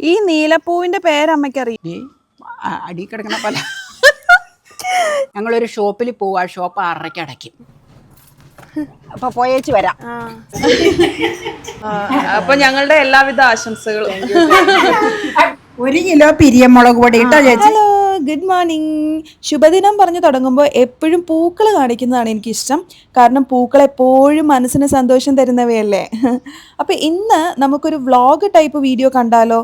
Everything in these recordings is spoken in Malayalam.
ഈ നീലപ്പൂവിന്റെ പേരമ്മയ്ക്കറിയാം. അടി കിടക്കണ പല ഞങ്ങളൊരു ഷോപ്പിൽ പോവാ ആ ഷോപ്പ് ആറരയ്ക്ക് അടയ്ക്കും. അപ്പൊ പോയേച്ച് വരാം. അപ്പൊ ഞങ്ങളുടെ എല്ലാവിധ ആശംസകളും. ഒരു കിലോ പിരിയമുളക് പൊടി ഇട്ടോ ചേച്ചി? ഹലോ ഗുഡ് മോർണിംഗ് ശുഭദിനം പറഞ്ഞു തുടങ്ങുമ്പോൾ എപ്പോഴും പൂക്കൾ കാണിക്കുന്നതാണ് എനിക്കിഷ്ടം. കാരണം പൂക്കൾ എപ്പോഴും മനസ്സിന് സന്തോഷം തരുന്നവയല്ലേ. അപ്പോൾ ഇന്ന് നമുക്കൊരു വ്ളോഗ് ടൈപ്പ് വീഡിയോ കണ്ടാലോ?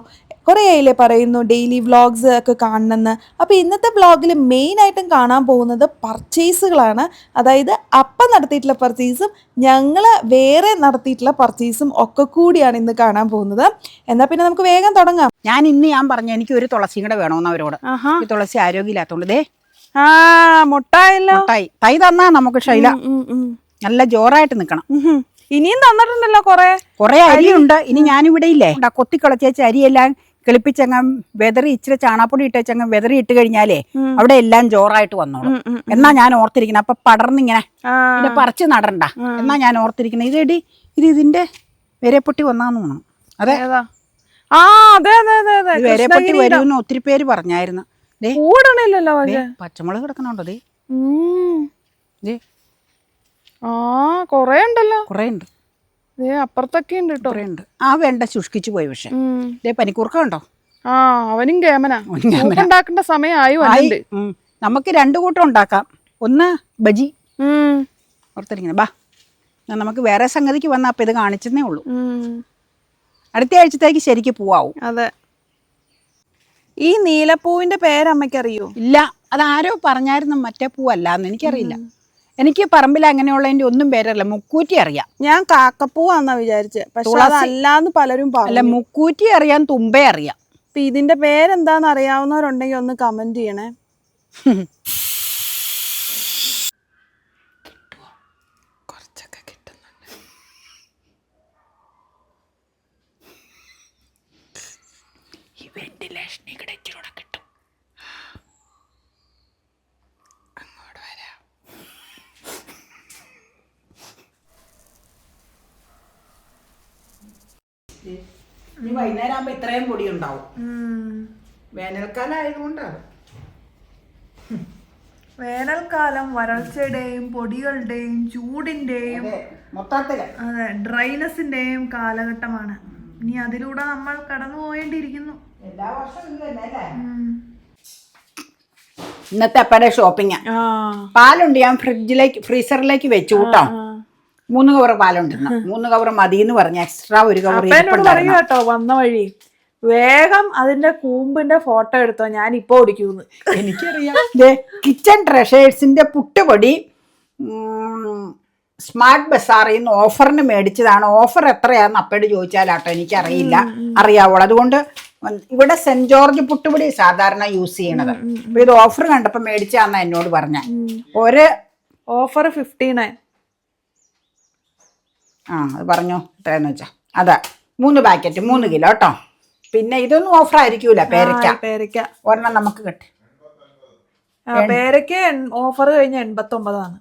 കുറേ ആയില്ലേ പറയുന്നു ഡെയിലി വ്ളോഗ്സ് ഒക്കെ കാണണമെന്ന് അപ്പോൾ ഇന്നത്തെ വ്ളോഗിൽ മെയിനായിട്ടും കാണാൻ പോകുന്നത് പർച്ചേസുകളാണ് അതായത് അപ്പം നടത്തിയിട്ടുള്ള പർച്ചേസും ഞങ്ങൾ വേറെ നടത്തിയിട്ടുള്ള പർച്ചേസും ഒക്കെ കൂടിയാണ് ഇന്ന് കാണാൻ പോകുന്നത്. എന്നാൽ പിന്നെ നമുക്ക് വേഗം തുടങ്ങാം. ഞാൻ ഇന്ന് ഞാൻ പറഞ്ഞു എനിക്ക് ഒരു തുളസിയും കൂടെ വേണമെന്ന് അവരോട്. ഈ തുളസി ആരോഗ്യമില്ലാത്തതുകൊണ്ട് ദേ. ആ മുട്ടായല്ലോ. മുട്ടായി. തൈ തന്നാ നമുക്ക് ശൈല. നല്ല ജോറായിട്ട് നിൽക്കണം ഇനിയും തന്നിട്ടുണ്ടല്ലോ കൊറേ. കൊറേ അരിയുണ്ട്. ഇനി ഞാനിവിടെ ഇല്ലേ? ഇണ്ടാ കൊത്തി കളച്ചേച്ച് അരിയെല്ലാം കിളിപ്പിച്ചങ്ങ് വെതറി ഇച്ചിരി ചാണാപ്പൊടി ഇട്ടേച്ചങ്ങ് വെതറി ഇട്ട് കഴിഞ്ഞാലേ അവിടെ എല്ലാം ജോറായിട്ട് വന്നോളും. എന്നാ ഞാൻ ഓർത്തിരിക്കുന്നത് അപ്പൊ പടർന്നിങ്ങനെ പിന്നെ പറിച്ച് നടണ്ട. എന്നാ ഞാൻ ഓർത്തിരിക്കുന്നത് ഇതെടി ഇത് ഇതിന്റെ വെരപ്പൊട്ടി വന്നാന്ന് തോന്നുന്നു അതെ. വെരപ്പൊട്ടി വരുമെന്ന് ഒത്തിരി പേര് പറഞ്ഞായിരുന്നു. പച്ചമുളക് കിടക്കണുണ്ടോ ദേ. ആ കൊറേ ഉണ്ടല്ലോ. കൊറേ ഉണ്ട്. അപ്പുറത്തൊക്കെ ഉണ്ട് കേട്ടോ ഉണ്ട് ആ വേണ്ട ശുഷ്കിച്ചു പോയി പക്ഷെ. ദേ പനിക്കൂർക്ക ഉണ്ടോ ആ അവനും കേമനാ. ഉണ്ടാക്കേണ്ട സമയമായി. നമുക്ക് രണ്ടു കൂട്ടം ഉണ്ടാക്കാം. ഒന്ന് ബജി. ഉം. ബാ. നമുക്ക് വേറെ സംഗതിക്ക് വന്ന അപ്പം ഇത് കാണിച്ചെന്നേ ഉള്ളൂ. അടുത്ത ആഴ്ചത്തേക്ക് ശരിക്ക് പോവാവും. അതെ. ഈ നീലപ്പൂവിന്റെ പേരമ്മക്കറിയോ ഇല്ല അതാരോ പറഞ്ഞായിരുന്നു മറ്റേ പൂവല്ലാന്ന്. എനിക്കറിയില്ല. എനിക്ക് പറമ്പിൽ അങ്ങനെയുള്ളതിന്റെ ഒന്നും പേരല്ല മുക്കൂറ്റി അറിയാം. ഞാൻ കാക്കപ്പൂവാന്നാ വിചാരിച്ചത് പക്ഷെ തുളസി. അതല്ലാന്ന് പലരും അല്ല പറഞ്ഞു. മുക്കൂറ്റി അറിയാൻ തുമ്പേ അറിയാം. അപ്പൊ ഇതിന്റെ പേരെന്താന്ന് അറിയാവുന്നവരുണ്ടെങ്കിൽ ഒന്ന് കമന്റ് ചെയ്യണേ കുറച്ചൊക്കെ കിട്ടുന്നുണ്ട് ഈ വെന്റിലേഷൻ ഇവിടെ ഇച്ചിരൂടെ കിട്ടും അങ്ങോട്ട് വരാം ഇനി വൈകുന്നേരം ആകുമ്പോ ഇത്രയും പൊടി ഉണ്ടാവും വേനൽക്കാലം ആയതുകൊണ്ടാണ് വേനൽക്കാലം വരൾച്ചയുടെയും പൊടികളുടെയും ചൂടിന്റെയും അതെ മൊത്തത്തിൽ. അതെ ഡ്രൈനസിന്റെയും കാലഘട്ടമാണ്. ഇനി അതിലൂടെ നമ്മൾ കടന്നു പോയേണ്ടിയിരിക്കുന്നു എല്ലാ വർഷവും ഇന്നത്തെ അപ്പയുടെ ഷോപ്പിംഗ്. പാലുണ്ട് ഞാൻ ഫ്രിഡ്ജിലേക്ക് ഫ്രീസറിലേക്ക് വെച്ചു കൂട്ടോ. മൂന്ന് കവർ പാലുണ്ട്. മൂന്ന് കവർ മതി എന്ന് പറഞ്ഞ എക്സ്ട്രാ ഒരു കവർ കേട്ടോ വന്ന വഴി. വേഗം അതിന്റെ കൂമ്പിന്റെ ഫോട്ടോ എടുത്തോ ഞാൻ ഇപ്പൊ ഓടിക്കൂന്ന് എനിക്കറിയാം കിച്ചൺ ട്രഷേഴ്സിന്റെ പുട്ടുപൊടി സ്മാർട്ട് ബസാറിൽ നിന്ന് ഓഫറിന് മേടിച്ചതാണ്. ഓഫർ എത്രയാന്ന് അപ്പയോട് ചോദിച്ചാലാട്ടോ എനിക്കറിയില്ല. അറിയാവുള്ളൂ അതുകൊണ്ട് ഇവിടെ സെന്റ് ജോർജ് പുട്ടുപൊടി സാധാരണ യൂസ് ചെയ്യണത്. അപ്പൊ ഇത് ഓഫർ കണ്ടപ്പോ മേടിച്ചാന്ന എന്നോട് പറഞ്ഞ. ഒരു ഓഫർ ഫിഫ്റ്റി നയൻ ആ അത് പറഞ്ഞോ എത്രയെന്ന് വെച്ചാ. അതാ മൂന്ന് പാക്കറ്റ് മൂന്ന് കിലോ കേട്ടോ പിന്നെ ഇതൊന്നും ഓഫർ ആയിരിക്കൂല പേരക്ക പേരയ്ക്ക. ഒരെണ്ണം നമുക്ക് കിട്ടി. ആ, പേരയ്ക്ക ഓഫർ കഴിഞ്ഞ എൺപത്തി ഒമ്പതാണ്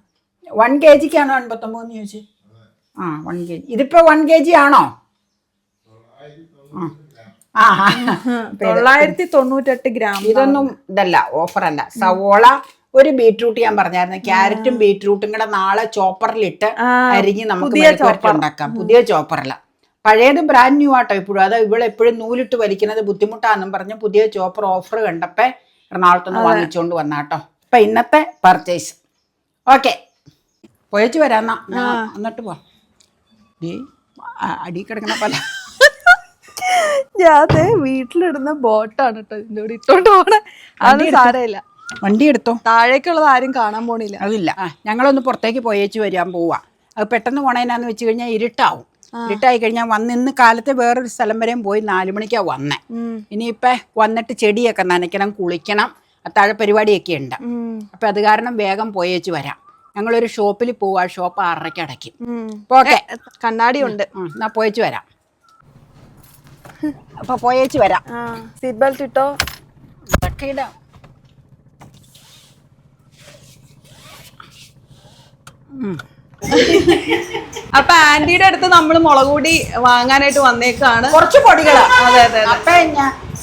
വൺ കെ ജിക്കാണോ എൺപത്തൊമ്പതെന്ന് ചോദിച്ചു? ആ വൺ കെ ജി ഇതിപ്പോ വൺ കെ ജി ആണോ? ആ. തൊള്ളായിരത്തി തൊണ്ണൂറ്റെട്ട് ഗ്രാം ഇതൊന്നും ഇതല്ല ഓഫർ അല്ല. സവോള ഒരു ബീട്രൂട്ട് ഞാൻ പറഞ്ഞായിരുന്നു. ക്യാരറ്റും ബീട്രൂട്ടും കൂടെ നാളെ ചോപ്പറിലിട്ട് അരിഞ്ഞ് നമുക്ക് ഉണ്ടാക്കാം. പുതിയ ചോപ്പറല്ല പഴയത് ബ്രാൻഡ് ന്യൂ ആട്ടോ ഇപ്പോഴും. അത് ഇവിടെ എപ്പോഴും നൂലിട്ട് വലിക്കുന്നത് ബുദ്ധിമുട്ടാന്നും പറഞ്ഞ് പുതിയ ചോപ്പർ ഓഫർ കണ്ടപ്പോ എറണാകുളത്തുനിന്ന് വാങ്ങിച്ചുകൊണ്ട് വന്നാട്ടോ. അപ്പൊ ഇന്നത്തെ പർച്ചേസ് ഓക്കെ പോയച്ചു വരാന്നാ എന്നിട്ട് പോ. അടി കിടക്കണ പല ഞാൻ വീട്ടിലിടുന്ന ബോട്ടാണ് കേട്ടോ ഇതിന്റെ കൂടെ ഇട്ടോണ്ട് പോണേ. അത് സാരമില്ല. വണ്ടി എടുത്തോ? താഴേക്കുള്ളത് ആരും കാണാൻ പോണില്ല. അതില്ല. ഞങ്ങളൊന്ന് പുറത്തേക്ക് പോയേച്ച് വരാൻ പോവാ. അത് പെട്ടെന്ന് പോണേനാന്ന് വെച്ച് കഴിഞ്ഞാൽ ഇരുട്ടാവും. ഇരുട്ടായി കഴിഞ്ഞാൽ വന്ന് ഇന്ന് കാലത്ത് വേറൊരു സ്ഥലം വരെയും പോയി നാലു മണിക്കാണ് വന്നേ. ഇനിയിപ്പ വന്നിട്ട് ചെടിയൊക്കെ നനയ്ക്കണം കുളിക്കണം അത്താഴ പരിപാടിയൊക്കെ ഉണ്ട്. അപ്പൊ അത് കാരണം വേഗം പോയേച്ച് വരാം. ഞങ്ങളൊരു ഷോപ്പിൽ പോവാ ഷോപ്പ് ആറരയ്ക്ക് അടയ്ക്കും. ഓക്കെ കണ്ണാടി ഉണ്ട്. എന്നാ പോയേച്ച് വരാം. അപ്പൊ പോയേച്ച് വരാം. സീറ്റ് ബെൽറ്റ് ഇട്ടോ? ഇടാം ഉം. അപ്പൊ ആന്റിയുടെ അടുത്ത് നമ്മൾ മുളക് പൊടി വാങ്ങാനായിട്ട് വന്നേക്കാണ്. കുറച്ച് പൊടികളാണ് അതെ അതെ അപ്പൊ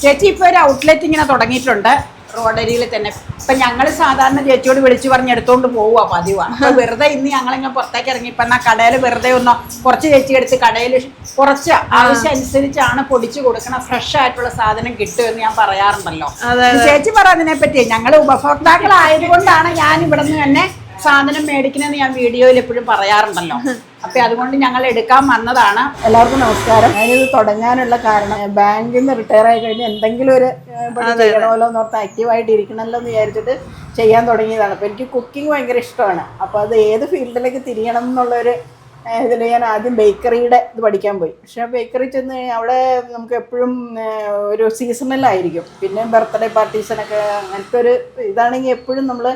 ചേച്ചി ഇപ്പൊ ഒരു ഔട്ട്ലെറ്റ് ഇങ്ങനെ തുടങ്ങിയിട്ടുണ്ട്. റോഡരിയിൽ തന്നെ. ഇപ്പൊ ഞങ്ങൾ സാധാരണ ചേച്ചിയോട് വിളിച്ചു പറഞ്ഞ് എടുത്തോണ്ട് പോവുക പതിവാണ് അപ്പൊ വെറുതെ ഇന്ന് ഞങ്ങളിങ്ങനെ പുറത്തേക്ക് ഇറങ്ങി. ഇപ്പൊ എന്നാ കടയിൽ വെറുതെ ഒന്നോ കുറച്ച് ചേച്ചി എടുത്ത് കടയിൽ കുറച്ച് ആവശ്യം അനുസരിച്ചാണ് പൊടിച്ചു കൊടുക്കണ ഫ്രഷ് ആയിട്ടുള്ള സാധനം കിട്ടുമെന്ന് ഞാൻ പറയാറുണ്ടല്ലോ. ചേച്ചി പറ അതിനെ പറ്റി ഞങ്ങൾ ഉപഭോക്താക്കളായതുകൊണ്ടാണ് ഞാൻ ഇവിടെ നിന്ന് തന്നെ സാധനം മേടിക്കണമെന്ന് ഞാൻ വീഡിയോയിൽ എപ്പോഴും പറയാറുണ്ടല്ലോ. അപ്പൊ അതുകൊണ്ട് ഞങ്ങൾ എടുക്കാൻ വന്നതാണ്. എല്ലാവർക്കും നമസ്കാരം. ഞാനിത് തുടങ്ങാനുള്ള കാരണം ബാങ്കിൽ നിന്ന് റിട്ടയർ ആയി കഴിഞ്ഞ് എന്തെങ്കിലും ഒരു ചെയ്യണമല്ലോ എന്ന് ഓർത്ത് ആക്റ്റീവായിട്ട് ഇരിക്കണമല്ലോ എന്ന് വിചാരിച്ചിട്ട് ചെയ്യാൻ തുടങ്ങിയതാണ്. അപ്പോൾ എനിക്ക് കുക്കിംഗ് ഭയങ്കര ഇഷ്ടമാണ്. അപ്പോൾ അത് ഏത് ഫീൽഡിലേക്ക് തിരിയണം എന്നുള്ളൊരു ഇതിൽ ഞാൻ ആദ്യം ബേക്കറിയുടെ ഇത് പഠിക്കാൻ പോയി. പക്ഷേ ബേക്കറി ചെന്ന് കഴിഞ്ഞാൽ അവിടെ നമുക്ക് എപ്പോഴും ഒരു സീസണലായിരിക്കും പിന്നെ ബർത്ത്ഡേ പാർട്ടീസിനൊക്കെ അങ്ങനത്തെ ഒരു ഇതാണെങ്കിൽ എപ്പോഴും നമ്മൾ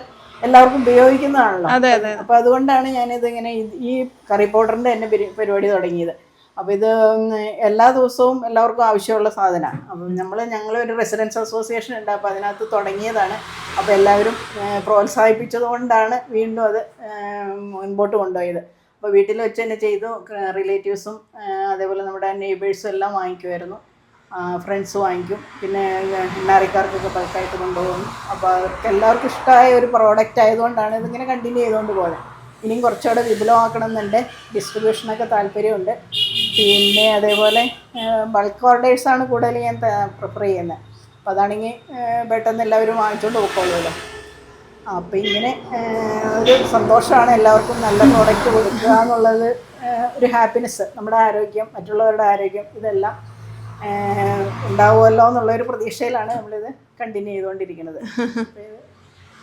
എല്ലാവർക്കും ഉപയോഗിക്കുന്നതാണല്ലോ. അപ്പൊ അതെ അപ്പോൾ അതുകൊണ്ടാണ് ഞാനിത് ഇങ്ങനെ ഈ കറി പൗഡറിന്റെ തന്നെ പരിപാടി തുടങ്ങിയത്. അപ്പോൾ ഇത് എല്ലാ ദിവസവും എല്ലാവർക്കും ആവശ്യമുള്ള സാധനമാണ്. അപ്പം നമ്മൾ ഒരു റെസിഡൻസ് അസോസിയേഷൻ ഉണ്ട്. അപ്പൊ അതിനകത്ത് തുടങ്ങിയതാണ്. അപ്പോൾ എല്ലാവരും പ്രോത്സാഹിപ്പിച്ചതുകൊണ്ടാണ് പ്രോത്സാഹിപ്പിച്ചത് കൊണ്ടാണ് വീണ്ടും അത് മുൻപോട്ട് കൊണ്ടുപോയത്. അപ്പോൾ വീട്ടിൽ വെച്ച് തന്നെ ചെയ്തു. റിലേറ്റീവ്സും അതേപോലെ നമ്മുടെ നെയ്ബേഴ്സും എല്ലാം വാങ്ങിക്കുമായിരുന്നു. ഫ്രണ്ട്സ് വാങ്ങിക്കും. പിന്നെ എണ്ണാറിക്കാർക്കൊക്കെ ബൾക്കായിട്ട് കൊണ്ടുപോകും. അപ്പോൾ അവർക്ക് എല്ലാവർക്കും ഇഷ്ടമായ ഒരു പ്രോഡക്റ്റ് ആയതുകൊണ്ടാണ് ഇതിങ്ങനെ കണ്ടിന്യൂ ചെയ്തുകൊണ്ട് പോകുന്നത് ഇനിയും കുറച്ചുകൂടെ വിപുലമാക്കണം എന്നുണ്ട് ഡിസ്ട്രിബ്യൂഷനൊക്കെ താല്പര്യമുണ്ട്. പിന്നെ അതേപോലെ ബൾക്ക് ഓർഡേഴ്സാണ് കൂടുതൽ ഞാൻ പ്രിഫർ ചെയ്യുന്നത്. അപ്പോൾ അതാണെങ്കിൽ പെട്ടെന്ന് എല്ലാവരും വാങ്ങിച്ചുകൊണ്ട് പോയിക്കോളുമല്ലോ. അപ്പോൾ ഇങ്ങനെ ഒരു സന്തോഷമാണ് എല്ലാവർക്കും നല്ല പ്രോഡക്റ്റ് കൊടുക്കുക എന്നുള്ളത് ഒരു ഹാപ്പിനെസ് നമ്മുടെ ആരോഗ്യം മറ്റുള്ളവരുടെ ആരോഗ്യം ഇതെല്ലാം ഉണ്ടാവുമല്ലോ എന്നുള്ള ഒരു പ്രതീക്ഷയിലാണ് നമ്മളിത് കണ്ടിന്യൂ ചെയ്തുകൊണ്ടിരിക്കുന്നത്.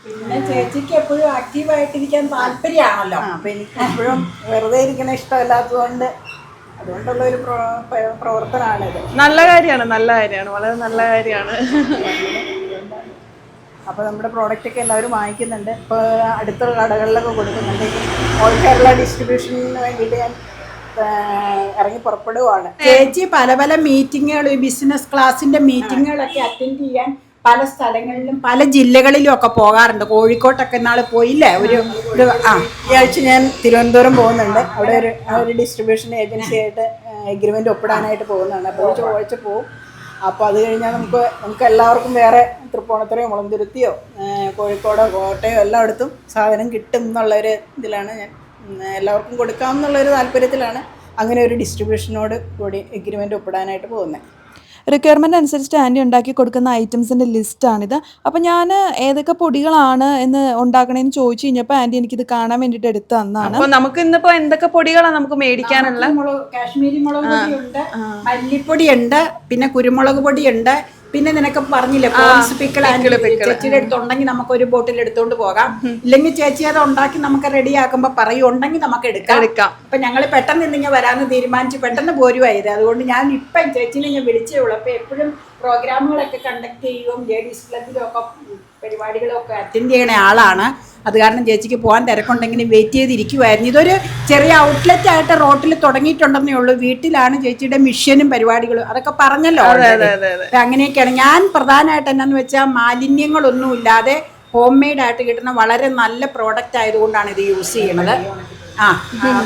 പിന്നെ ചേച്ചിക്ക് എപ്പോഴും ആക്റ്റീവായിട്ടിരിക്കാൻ താല്പര്യമാണല്ലോ. അപ്പം അപ്പോൾ എനിക്ക് എപ്പോഴും വെറുതെ ഇരിക്കണ ഇഷ്ടമല്ലാത്തതുകൊണ്ട് അതുകൊണ്ടുള്ള ഒരു പ്രോ- പ്രവർത്തനമാണിത് നല്ല കാര്യമാണ് നല്ല കാര്യമാണ് വളരെ നല്ല കാര്യമാണ്. അപ്പോൾ നമ്മുടെ പ്രോഡക്റ്റ് ഒക്കെ എല്ലാവരും വാങ്ങിക്കുന്നുണ്ട്. ഇപ്പോൾ അടുത്തുള്ള കടകളിലൊക്കെ കൊടുക്കുന്നുണ്ട്. ഓൾ കേരള ഡിസ്ട്രിബ്യൂഷന് വേണ്ടിയിട്ട് ഞാൻ ഇറങ്ങി പുറപ്പെടുവാണ്. ചേച്ചി പല പല മീറ്റിങ്ങുകൾ ബിസിനസ് ക്ലാസിന്റെ മീറ്റിങ്ങുകളൊക്കെ അറ്റൻഡ് ചെയ്യാൻ പല സ്ഥലങ്ങളിലും പല ജില്ലകളിലും ഒക്കെ പോകാറുണ്ട്. കോഴിക്കോട്ടൊക്കെ നാളെ പോയില്ലേ? ഒരു ഒരു ആ ഈ ആഴ്ച ഞാൻ തിരുവനന്തപുരം പോകുന്നുണ്ട്. അവിടെ ഒരു ഒരു ഡിസ്ട്രിബ്യൂഷൻ ഏജൻസി ആയിട്ട് എഗ്രിമെന്റ് ഒപ്പിടാനായിട്ട് പോകുന്നതാണ്. അപ്പോൾ ചൊവ്വാഴ്ച പോകും അപ്പോൾ അത് കഴിഞ്ഞാൽ നമുക്ക് നമുക്ക് എല്ലാവർക്കും വേറെ തൃപ്പൂണിത്തുറയോ മുളന്തുരുത്തിയോ കോഴിക്കോടോ കോട്ടയോ എല്ലായിടത്തും സാധനം കിട്ടും എന്നുള്ളൊരു ഇതിലാണ് ഞാൻ എല്ലാവർക്കും കൊടുക്കാം എന്നുള്ളൊരു താല്പര്യത്തിലാണ് അങ്ങനെ ഒരു ഡിസ്ട്രിബ്യൂഷനോട് കൂടി എഗ്രിമെന്റ് ഒപ്പിടാനായിട്ട് പോകുന്നത്. റിക്വയർമെന്റ് അനുസരിച്ച് ആന്റി ഉണ്ടാക്കി കൊടുക്കുന്ന ഐറ്റംസിന്റെ ലിസ്റ്റാണിത് അപ്പോൾ ഞാൻ ഏതൊക്കെ പൊടികളാണ് എന്ന് ഉണ്ടാക്കണേന്ന് ചോദിച്ചു കഴിഞ്ഞപ്പോൾ ആന്റി എനിക്കിത് കാണാൻ വേണ്ടിയിട്ട് എടുത്തു തന്നാണ്. അപ്പോൾ നമുക്ക് ഇന്നിപ്പോൾ എന്തൊക്കെ പൊടികളാണ് നമുക്ക് മേടിക്കാനുള്ള കാശ്മീരി മുളക് പൊടിയുണ്ട് മല്ലിപ്പൊടിയുണ്ട് പിന്നെ കുരുമുളക് പൊടിയുണ്ട് പിന്നെ നിനക്ക് പറഞ്ഞില്ലേ പോൺസ് പിക്കിൾ ചേച്ചിയുടെ അടുത്തുണ്ടെങ്കിൽ നമുക്ക് ഒരു ബോട്ടിൽ എടുത്തോണ്ട് പോകാം. ഇല്ലെങ്കിൽ ചേച്ചി അത് ഉണ്ടാക്കി നമുക്ക് റെഡി ആക്കുമ്പോ പറയും ഉണ്ടെങ്കിൽ നമുക്ക് എടുക്കാം. എടുക്കാം. അപ്പൊ ഞങ്ങൾ പെട്ടെന്ന് ഇന്നിങ്ങനെ വരാമെന്ന് തീരുമാനിച്ച് പെട്ടെന്ന് പോരുവായത് അതുകൊണ്ട് ഞാൻ ഇപ്പം ചേച്ചിനെ ഞാൻ വിളിച്ചേ ഉള്ളൂ. അപ്പൊ എപ്പോഴും പ്രോഗ്രാമുകളൊക്കെ കണ്ടക്ട് ചെയ്യും ലേഡീസ് ക്ലബിലും ഒക്കെ പരിപാടികളൊക്കെ അറ്റൻഡ് ചെയ്യണ ആളാണ്. അത് കാരണം ചേച്ചിക്ക് പോകാൻ തിരക്കുണ്ടെങ്കിലും വെയിറ്റ് ചെയ്തിരിക്കുമായിരുന്നു ഇതൊരു ചെറിയ ഔട്ട്ലെറ്റ് ആയിട്ട് റോട്ടിൽ തുടങ്ങിയിട്ടുണ്ടെന്നേ ഉള്ളൂ. വീട്ടിലാണ് ചേച്ചിയുടെ മിഷനും പരിപാടികളും. അതൊക്കെ പറഞ്ഞല്ലോ അങ്ങനെയൊക്കെയാണ്. ഞാൻ പ്രധാനമായിട്ട് എന്നാന്ന് വെച്ചാൽ മാലിന്യങ്ങളൊന്നും ഇല്ലാതെ ഹോം മെയ്ഡ് ആയിട്ട് കിട്ടുന്ന വളരെ നല്ല പ്രോഡക്റ്റ് ആയതുകൊണ്ടാണ് ഇത് യൂസ് ചെയ്യുന്നത്. ആ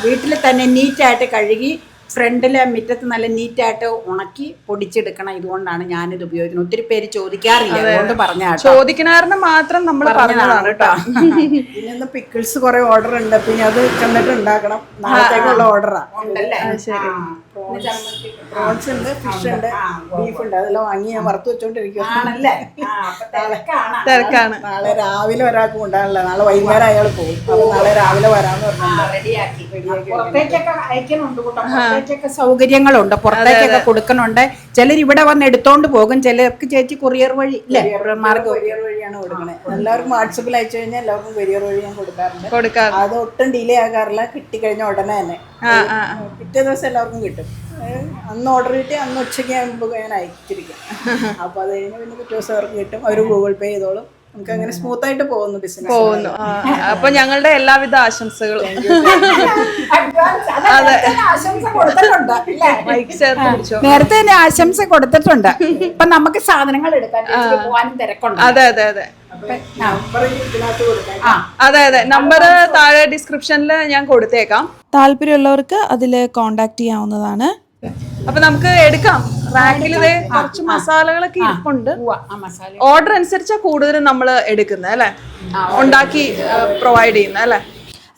വീട്ടിൽ തന്നെ നീറ്റായിട്ട് കഴുകി ഫ്രണ്ടിലെ മുറ്റത്ത് നല്ല നീറ്റായിട്ട് ഉണക്കി പൊടിച്ചെടുക്കണം ഇതുകൊണ്ടാണ് ഞാനിത് ഉപയോഗിക്കുന്നത്. ഒത്തിരി പേര് ചോദിക്കാറില്ല അതുകൊണ്ട് പറഞ്ഞ ചോദിക്കണാറിന് മാത്രം നമ്മൾ പറഞ്ഞതാണ് കേട്ടോ. പിന്നെ ഇന്ന് പിക്കിൾസ് കുറെ ഓർഡർ ഉണ്ട് പിന്നെ അത് ചെന്നിട്ട് ഉണ്ടാക്കണം. നാളത്തേക്കുള്ള ഓർഡറാണ് ശരി. പ്രോൺസ് ഉണ്ട് ഫിഷ് ഉണ്ട് ബീഫ് ഉണ്ട്. അതെല്ലാം വാങ്ങി ഞാൻ വറുത്ത് വെച്ചോണ്ടിരിക്കും ആണല്ലേ? ആ, അപ്പൊ തിരക്കാണ്. നാളെ രാവിലെ ഒരാൾക്ക് കൊണ്ടാണല്ലോ നാളെ വൈകുന്നേരം അയാൾ പോകും. അപ്പൊ നാളെ രാവിലെ വരാന്ന് പറഞ്ഞു സൗകര്യങ്ങളുണ്ട്. പുറത്തേക്കൊക്കെ കൊടുക്കണുണ്ട് ചിലർ ഇവിടെ വന്ന് എടുത്തോണ്ട് പോകും. ചിലർക്ക് ചേച്ചി കൊറിയർ വഴി ഇല്ലേ? മാർഗം. കൊറിയർ വഴിയാണ് കൊടുക്കുന്നത് എല്ലാവർക്കും വാട്സപ്പിൽ അയച്ചു കഴിഞ്ഞാൽ എല്ലാവർക്കും കൊറിയർ വഴി ഞാൻ കൊടുക്കാറുണ്ട്. കൊടുക്കാറ്. അത് ഒട്ടും ഡിലേ ആകാറില്ല. കിട്ടി കഴിഞ്ഞ ഉടനെ തന്നെ. പിറ്റേ ദിവസം എല്ലാവർക്കും കിട്ടും. അന്ന് ഓർഡർ കിട്ടി അന്ന് ഉച്ചയ്ക്ക് ആകുമ്പോൾ ഞാൻ അയച്ചിരിക്കും. അപ്പോൾ അത് കഴിഞ്ഞ് പിന്നെ പിറ്റേ ദിവസം അവർക്ക് കിട്ടും. അവർ ഗൂഗിൾ പേ ചെയ്തോളും. നമുക്ക് അങ്ങനെ സ്മൂത്ത് ആയിട്ട് പോകുന്നു. ബിസിനസ് പോകുന്നു അപ്പൊ ഞങ്ങളുടെ എല്ലാവിധ ആശംസകളും. നേരത്തെ തന്നെ ആശംസ കൊടുത്തിട്ടുണ്ട് ഇപ്പൊ നമുക്ക് സാധനങ്ങൾ എടുക്കാൻ പോവാനും തിരക്കുണ്ട്. അതെ അതെ അതെ. അതെ അതെ. നമ്പർ താഴെ ഡിസ്ക്രിപ്ഷനിൽ ഞാൻ കൊടുത്തേക്കാം. താല്പര്യമുള്ളവർക്ക് അതിൽ കോണ്ടാക്ട് ചെയ്യാവുന്നതാണ്. അപ്പൊ നമുക്ക് എടുക്കാം. റാക്കിൽ കുറച്ച് മസാലകളൊക്കെ ഇരിപ്പുണ്ട്. ഓർഡർ അനുസരിച്ചാ കൂടുതലും നമ്മൾ എടുക്കുന്നത് അല്ലെ? ഉണ്ടാക്കി പ്രൊവൈഡ് ചെയ്യുന്നത് അല്ലേ?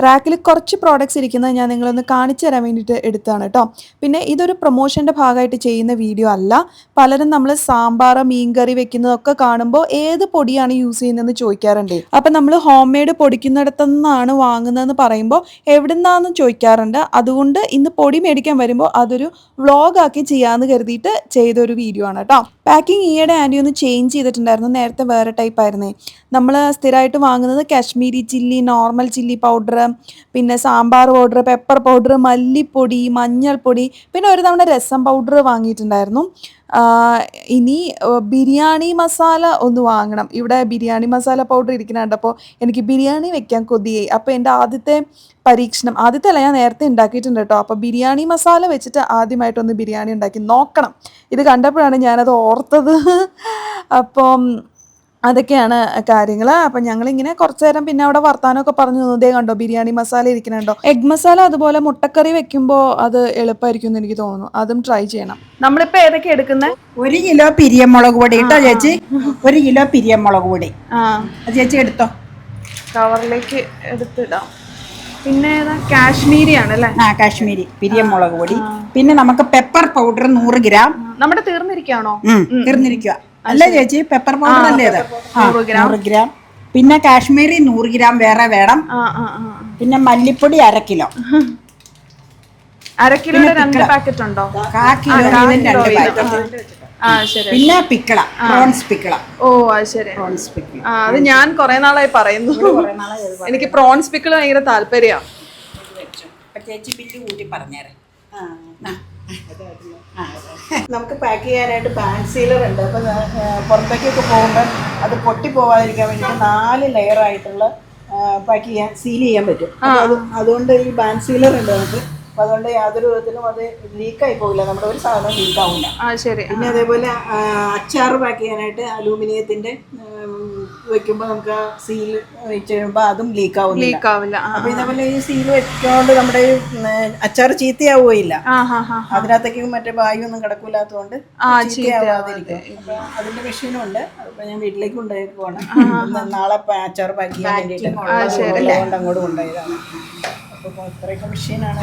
റാക്കിൽ കുറച്ച് പ്രോഡക്റ്റ്സ് ഇരിക്കുന്നത് ഞാൻ നിങ്ങളൊന്ന് കാണിച്ചു തരാൻ വേണ്ടിയിട്ട് എടുത്താണ് കേട്ടോ. പിന്നെ ഇതൊരു പ്രൊമോഷന്റെ ഭാഗമായിട്ട് ചെയ്യുന്ന വീഡിയോ അല്ല. പലരും നമ്മൾ സാമ്പാർ മീൻകറി വെക്കുന്നതൊക്കെ കാണുമ്പോൾ ഏത് പൊടിയാണ് യൂസ് ചെയ്യുന്നതെന്ന് ചോദിക്കാറുണ്ട്. അപ്പം നമ്മൾ ഹോം മെയ്ഡ് പൊടിക്കുന്നിടത്തുനിന്നാണ് വാങ്ങുന്നതെന്ന് പറയുമ്പോൾ എവിടുന്നാന്ന് ചോദിക്കാറുണ്ട്. അതുകൊണ്ട് ഇന്ന് പൊടി മേടിക്കാൻ വരുമ്പോൾ അതൊരു വ്ളോഗാക്കി ചെയ്യാമെന്ന് കരുതിയിട്ട് ചെയ്തൊരു വീഡിയോ ആണ് കേട്ടോ. പാക്കിംഗ് ഈയിടെ ആന്റി ഒന്ന് ചേഞ്ച് ചെയ്തിട്ടുണ്ടായിരുന്നു. നേരത്തെ വേറെ ടൈപ്പ് ആയിരുന്നേ. നമ്മൾ സ്ഥിരമായിട്ട് വാങ്ങുന്നത് Kashmiri chilli normal chilli powder പിന്നെ സാമ്പാർ പൗഡർ പെപ്പർ പൗഡർ മല്ലിപ്പൊടി മഞ്ഞൾപ്പൊടി പിന്നെ ഒരു തവണ രസം പൗഡർ വാങ്ങിയിട്ടുണ്ടായിരുന്നു. ഇനി ബിരിയാണി മസാല ഒന്ന് വാങ്ങണം. ഇവിടെ ബിരിയാണി മസാല പൗഡർ ഇരിക്കുന്നുണ്ട്. അപ്പോൾ എനിക്ക് ബിരിയാണി വെക്കാൻ കൊതിയായി. അപ്പോൾ എന്റെ ആദ്യത്തെ പരീക്ഷണം ആദ്യത്തെ അല്ല ഞാൻ നേരത്തെ ഉണ്ടാക്കിയിട്ടുണ്ട് കേട്ടോ. അപ്പോൾ ബിരിയാണി മസാല വെച്ചിട്ട് ആദ്യമായിട്ടൊന്ന് ബിരിയാണി ഉണ്ടാക്കി നോക്കണം. ഇത് കണ്ടപ്പോഴാണ് ഞാനത് ഓർത്തത്. അപ്പം അതൊക്കെയാണ് കാര്യങ്ങൾ അപ്പം ഞങ്ങളിങ്ങനെ കുറച്ച് നേരം പിന്നെ അവിടെ വർത്താനമൊക്കെ പറഞ്ഞു നിന്നതേ കണ്ടോ ബിരിയാണി മസാല ഇരിക്കണുണ്ടോ എഗ് മസാല അതുപോലെ മുട്ടക്കറി വെക്കുമ്പോൾ അത് എളുപ്പമായിരിക്കും എന്ന് എനിക്ക് തോന്നുന്നു. അതും ട്രൈ ചെയ്യണം. നമ്മളിപ്പോൾ ഏതൊക്കെ എടുക്കുന്നത് ഒരു കിലോ പിരിയമുളക് പൊടി കേട്ടോ ചേച്ചി? ഒരു കിലോ പിരിയമുളക് പൊടി. ആ. ചേച്ചി എടുത്തോ? കവറിലേക്ക് എടുത്തിടാം. പിന്നെ കാശ്മീരി ആണ് അല്ലേ? ആ കാശ്മീരി. പിരിയമുളക് പൊടി. പിന്നെ നമുക്ക് പെപ്പർ പൗഡർ നൂറ് ഗ്രാം. നമ്മുടെ തീർന്നിരിക്കുകയാണോ? തീർന്നിരിക്കുക അല്ല ചേച്ചി പെപ്പർ പൗഡർ അല്ലേ അത്? നൂറ് ഗ്രാം. പിന്നെ കാശ്മീരി നൂറ് ഗ്രാം വേറെ വേണം. പിന്നെ മല്ലിപ്പൊടി അര കിലോ. അര കിലോ രണ്ട് പാക്കറ്റ് ഉണ്ടോ? കാ കിലോ രണ്ട് പാക്കറ്റ് പിന്നെ പിക്കള പ്രോൺസ് പിക്കള. ഓ അത് ശരി. പ്രോൺസ് പിക്കള അത് ഞാൻ കുറെ നാളായി പറയുന്നു. എനിക്ക് പ്രോൺസ് പിക്കള ഭയങ്കര താല്പര്യമാണ് ചേച്ചി ബില്ല് കൂട്ടി പറഞ്ഞേരെ. നമുക്ക് പാക്ക് ചെയ്യാനായിട്ട് ബാങ്ക് സീലർ ഉണ്ട്. അപ്പം പുറത്തേക്കൊക്കെ പോകുമ്പോൾ അത് പൊട്ടി പോവാതിരിക്കാൻ വേണ്ടി നാല് ലെയർ ആയിട്ടുള്ള പാക്ക് ചെയ്യാൻ സീൽ ചെയ്യാൻ പറ്റും. അതുകൊണ്ട് ഈ ബാങ്ക് സീലർ ഉണ്ട് നമുക്ക്. അതുകൊണ്ട് യാതൊരു വിധത്തിലും അത് ലീക്കായി പോകില്ല നമ്മുടെ ഒരു സാധനം ലീക്ക് ആവില്ല ആ ശരി. പിന്നെ അതേപോലെ അച്ചാർ അച്ചാറ് പാക്ക് ചെയ്യാനായിട്ട് അലൂമിനിയത്തിന്റെ വെക്കുമ്പോൾ നമുക്ക് ആ സീൽ വെച്ച് കഴിയുമ്പോൾ അതും ലീക്ക് ആവുന്നില്ല. ലീക്ക് ആവില്ല. ആ അപ്പൊ ഇതേപോലെ ഈ സീൽ വെച്ചോണ്ട് നമ്മുടെ ഈ ഉം, അച്ചാർ ചീത്തയാവുകയില്ല. അതിനകത്തേക്ക് മറ്റേ വായു ഒന്നും കിടക്കൂലാത്തതുകൊണ്ട് ചീത്തയാവാതിരിക്കും. അപ്പൊ അതിന്റെ മെഷീനും ഉണ്ട് അപ്പൊ ഞാൻ വീട്ടിലേക്ക് കൊണ്ടുപോയി പോകണം നാളെ പ- അച്ചാർ പാക്ക് ചെയ്യാൻ വേണ്ടിയിട്ട് അതുകൊണ്ട് അങ്ങോട്ട് കൊണ്ടുപോയതാണ്. ഇത്രയൊക്കെ മെഷീനാണ്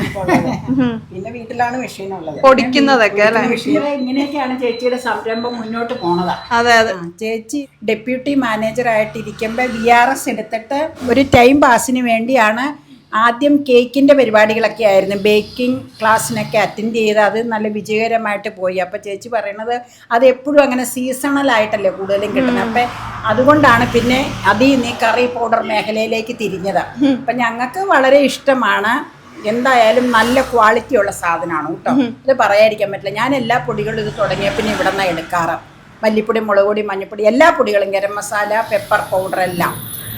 പിന്നെ വീട്ടിലാണ് മെഷീൻ ഉള്ളത്. പൊടിക്കുന്നതൊക്കെ അല്ലേ? ഇങ്ങനെയൊക്കെയാണ് ചേച്ചിയുടെ സംരംഭം മുന്നോട്ട് പോണത്. അതെ അതെ. ചേച്ചി ഡെപ്യൂട്ടി മാനേജർ ആയിട്ടിരിക്കുമ്പോൾ വി ആർ എസ് എടുത്തിട്ട് ഒരു ടൈം പാസിന് വേണ്ടിയാണ് ആദ്യം കേക്കിന്റെ പരിപാടികളൊക്കെ ആയിരുന്നു. ബേക്കിംഗ് ക്ലാസ്സിനൊക്കെ അറ്റൻഡ് ചെയ്ത് അത് നല്ല വിജയകരമായിട്ട് പോയി. അപ്പോൾ ചേച്ചി പറയണത് അത് എപ്പോഴും അങ്ങനെ സീസണൽ ആയിട്ടല്ലേ കൂടുതലും കിട്ടുന്നത്. അപ്പം അതുകൊണ്ടാണ് പിന്നെ അതിൽ നിന്ന് ഈ കറി പൗഡർ മേഖലയിലേക്ക് തിരിഞ്ഞത്. അപ്പം ഞങ്ങൾക്ക് വളരെ ഇഷ്ടമാണ്. എന്തായാലും നല്ല ക്വാളിറ്റി ഉള്ള സാധനമാണ് കേട്ടോ. ഇത് പറയാതിരിക്കാൻ പറ്റില്ല. ഞാൻ എല്ലാ പൊടികളും ഇത് തുടങ്ങിയ പിന്നെ ഇവിടെ നിന്നാണ് എടുക്കാറ്. മല്ലിപ്പൊടി മുളക് പൊടി മഞ്ഞൾപ്പൊടി എല്ലാ പൊടികളും ഗരം മസാല പെപ്പർ പൗഡർ എല്ലാം.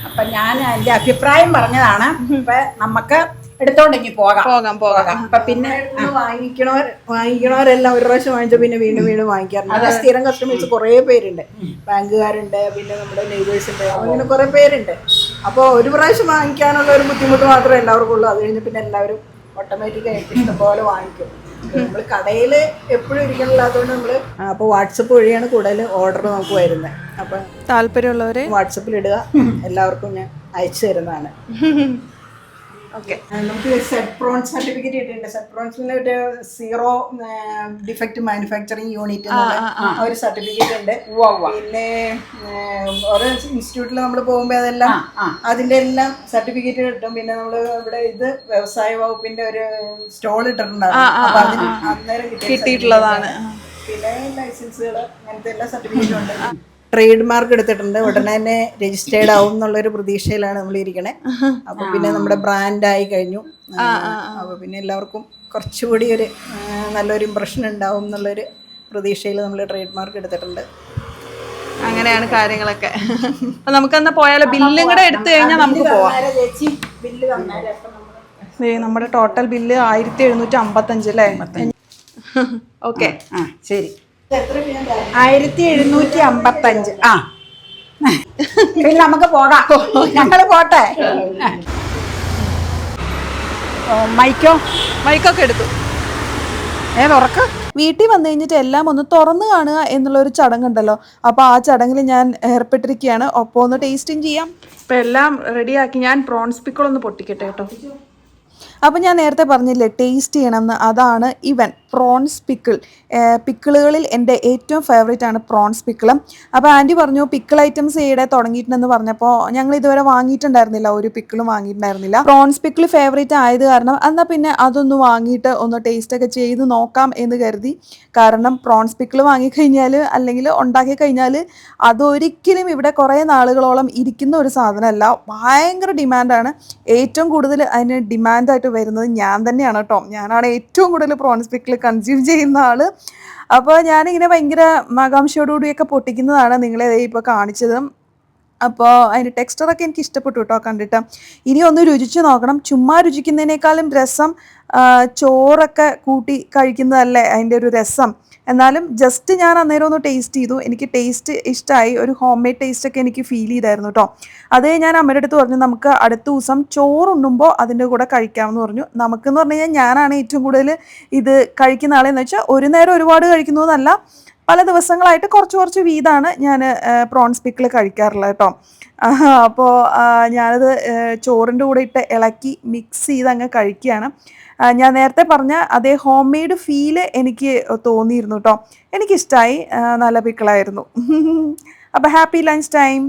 അപ്പം ഞാൻ എന്റെ അഭിപ്രായം പറഞ്ഞതാണ്. ഇപ്പം നമുക്ക് എടുത്തോണ്ടെങ്കിൽ പോകാം. പോകാം പോകാം. അപ്പൊ പിന്നെ വാങ്ങിക്കണോ വാങ്ങിക്കണോരെല്ലാം ഒരു പ്രാവശ്യം വാങ്ങിച്ച പിന്നെ വീണ്ടും വീണ്ടും വാങ്ങിക്കാറുണ്ട്. അത്. സ്ഥിരം കസ്റ്റമേഴ്സ് കുറേ പേരുണ്ട്. ബാങ്കുകാരുണ്ട് പിന്നെ നമ്മുടെ നെയ്ബേഴ്സ് ഉണ്ട്. അങ്ങനെ കുറേ പേരുണ്ട്. അപ്പോൾ ഒരു പ്രാവശ്യം വാങ്ങിക്കാനുള്ള ഒരു ബുദ്ധിമുട്ട് മാത്രമേ എല്ലാവർക്കും ഉള്ളൂ. അത് കഴിഞ്ഞ് പിന്നെ എല്ലാവരും ഓട്ടോമാറ്റിക്കായിട്ട് ഇഷ്ടംപോലെ വാങ്ങിക്കും. നമ്മൾ കടയിൽ എപ്പോഴും ഇരിക്കണില്ലാത്തതുകൊണ്ട് നമ്മൾ അപ്പോൾ വാട്സപ്പ് വഴിയാണ് കൂടുതൽ ഓർഡർ നമുക്ക് വരുന്നത് അപ്പം താല്പര്യമുള്ളവരെ വാട്സപ്പിൽ ഇടുക എല്ലാവർക്കും ഞാൻ അയച്ചു തരുന്നതാണ്. ഓക്കെ ആ, നമുക്ക് സെറ്റ് പ്രോൺ സർട്ടിഫിക്കറ്റ് കിട്ടിയിട്ടുണ്ട്. സെറ്റ് പ്രോൺസിൽ ഒരു സീറോ ഡിഫക്റ്റ് മാനുഫാക്ചറിങ് യൂണിറ്റ് ഒരു സർട്ടിഫിക്കറ്റ് ഉണ്ട്. പിന്നെ ആ, ഓരോ ഇൻസ്റ്റിറ്റ്യൂട്ടിൽ നമ്മൾ പോകുമ്പോൾ അതെല്ലാം അതിന്റെ എല്ലാം സർട്ടിഫിക്കറ്റ് കിട്ടും. പിന്നെ നമ്മൾ ഇവിടെ ഇത് വ്യവസായ വകുപ്പിന്റെ ഒരു സ്റ്റോൾ ഇട്ടിട്ടുണ്ടാവും അന്നേരം കിട്ടിയ കിട്ടിയിട്ടുള്ളതാണ്. പിന്നെ ലൈസൻസുകൾ അങ്ങനത്തെ എല്ലാ സർട്ടിഫിക്കറ്റും ഉണ്ട്. ട്രേഡ് മാർക്ക് എടുത്തിട്ടുണ്ട് ഉടനെ തന്നെ രജിസ്റ്റേർഡ് ആവും എന്നുള്ളൊരു പ്രതീക്ഷയിലാണ് നമ്മൾ ഇരിക്കണേ. അപ്പൊ പിന്നെ നമ്മുടെ ബ്രാൻഡ് ആയി കഴിഞ്ഞു. അപ്പൊ പിന്നെ എല്ലാവർക്കും കുറച്ചുകൂടി ഒരു നല്ലൊരു ഇമ്പ്രഷൻ ഉണ്ടാവും എന്നുള്ളൊരു പ്രതീക്ഷയിൽ നമ്മൾ ട്രേഡ് മാർക്ക് എടുത്തിട്ടുണ്ട്. അങ്ങനെയാണ് കാര്യങ്ങളൊക്കെ. അപ്പൊ നമുക്കെന്നാ പോയാലോ? ബില്ലും കൂടെ എടുത്തു കഴിഞ്ഞാൽ നമുക്ക് പോവാം. നമ്മുടെ ടോട്ടൽ ബില്ല് ആയിരത്തി എഴുന്നൂറ്റി അമ്പത്തഞ്ച് അല്ലേ? ഓക്കെ. ആ ശരി. ആയിരത്തി എഴുന്നൂറ്റി അമ്പത്തഞ്ച് ആ. പിന്നെ നമുക്ക് പോകാം. ഞങ്ങൾ പോട്ടെ. മൈക്കോ? മൈക്കൊക്കെ എടുത്തു. ഏ തുറക്ക് വീട്ടിൽ വന്നു കഴിഞ്ഞിട്ട് എല്ലാം ഒന്ന് തുറന്നു കാണുക എന്നുള്ളൊരു ചടങ്ങുണ്ടല്ലോ. അപ്പോൾ ആ ചടങ്ങിൽ ഞാൻ ഏർപ്പെട്ടിരിക്കുകയാണ്. ഒപ്പം ഒന്ന് ടേസ്റ്റും ചെയ്യാം. ഇപ്പൊ എല്ലാം റെഡിയാക്കി ഞാൻ പ്രോൺസ് പിക്കിൾ ഒന്ന് പൊട്ടിക്കട്ടെ കേട്ടോ. അപ്പോൾ ഞാൻ നേരത്തെ പറഞ്ഞില്ലേ ടേസ്റ്റ് ചെയ്യണമെന്ന് അതാണ് ഇവൻ പ്രോൺസ് പിക്കിൾ പിക്കിളുകളിൽ എന്റെ ഏറ്റവും ഫേവറേറ്റ് ആണ് പ്രോൺസ് പിക്കിൾ അപ്പോൾ ആന്റി പറഞ്ഞു പിക്കിൾ ഐറ്റംസ് ഈയിടെ തുടങ്ങിയിട്ടുണ്ടെന്ന് പറഞ്ഞപ്പോൾ ഞങ്ങൾ ഇതുവരെ വാങ്ങിയിട്ടുണ്ടായിരുന്നില്ല ഒരു പിക്കിളും വാങ്ങിയിട്ടുണ്ടായിരുന്നില്ല. പ്രോൺസ് പിക്കിൾ ഫേവറേറ്റ് ആയത് കാരണം എന്നാൽ പിന്നെ അതൊന്ന് വാങ്ങിയിട്ട് ഒന്ന് ടേസ്റ്റൊക്കെ ചെയ്ത് നോക്കാം എന്ന് കരുതി. കാരണം പ്രോൺസ് പിക്കിൾ വാങ്ങിക്കഴിഞ്ഞാൽ അല്ലെങ്കിൽ ഉണ്ടാക്കി കഴിഞ്ഞാൽ അതൊരിക്കലും ഇവിടെ കുറേ നാളുകളോളം ഇരിക്കുന്ന ഒരു സാധനമല്ല. ഭയങ്കര ഡിമാൻഡാണ് ഏറ്റവും കൂടുതൽ അതിന് ഡിമാൻഡായിട്ട് വരുന്നത് ഞാൻ തന്നെയാണ് കേട്ടോ. ഞാനാണ് ഏറ്റവും കൂടുതൽ പ്രോൺസ് പിക്കിൾ കൺസ്യൂം ചെയ്യുന്ന ആൾ. അപ്പോൾ ഞാനിങ്ങനെ ഭയങ്കര ആകാംക്ഷയോടുകൂടിയൊക്കെ പൊട്ടിക്കുന്നതാണ് നിങ്ങളെ ഇപ്പോൾ കാണിച്ചത്. അപ്പോൾ അതിന്റെ ടെക്സ്ചറൊക്കെ എനിക്ക് ഇഷ്ടപ്പെട്ടു കേട്ടോ കണ്ടിട്ട്. ഇനി ഒന്ന് രുചിച്ച് നോക്കണം. ചുമ്മാ രുചിക്കുന്നതിനേക്കാളും രസം ചോറൊക്കെ കൂട്ടി കഴിക്കുന്നതല്ലേ അതിന്റെ ഒരു രസം. എന്നാലും ജസ്റ്റ് ഞാൻ അന്നേരം ഒന്ന് ടേസ്റ്റ് ചെയ്തു. എനിക്ക് ടേസ്റ്റ് ഇഷ്ടമായി ഒരു ഹോം മെയ്ഡ് ടേസ്റ്റ് ഒക്കെ എനിക്ക് ഫീൽ ചെയ്തായിരുന്നു കേട്ടോ അതേ ഞാൻ അമ്മയുടെ അടുത്ത് പറഞ്ഞു നമുക്ക് അടുത്ത ദിവസം ചോറുണ്ണുമ്പോൾ അതിന്റെ കൂടെ കഴിക്കാമെന്ന് പറഞ്ഞു. നമുക്കെന്ന് പറഞ്ഞു കഴിഞ്ഞാൽ ഞാനാണ് ഏറ്റവും കൂടുതൽ ഇത് കഴിക്കുന്ന ആളെന്ന് വെച്ചാൽ ഒരു നേരം ഒരുപാട് കഴിക്കുന്നതെന്നല്ല പല ദിവസങ്ങളായിട്ട് കുറച്ച് കുറച്ച് വീതാണ് ഞാൻ പ്രോൺസ് പിക്കിൾ കഴിക്കാറുള്ളത് കേട്ടോ. അപ്പോൾ ഞാനത് ചോറിന്റെ കൂടെ ഇട്ട് ഇളക്കി മിക്സ് ചെയ്ത് അങ്ങ് കഴിക്കുകയാണ് ഞാൻ നേരത്തെ പറഞ്ഞ അതേ ഹോം മെയ്ഡ് ഫീൽ എനിക്ക് തോന്നിയിരുന്നു കേട്ടോ. എനിക്കിഷ്ടമായി നല്ല പിക്കിളായിരുന്നു. അപ്പോൾ ഹാപ്പി ലഞ്ച് ടൈം.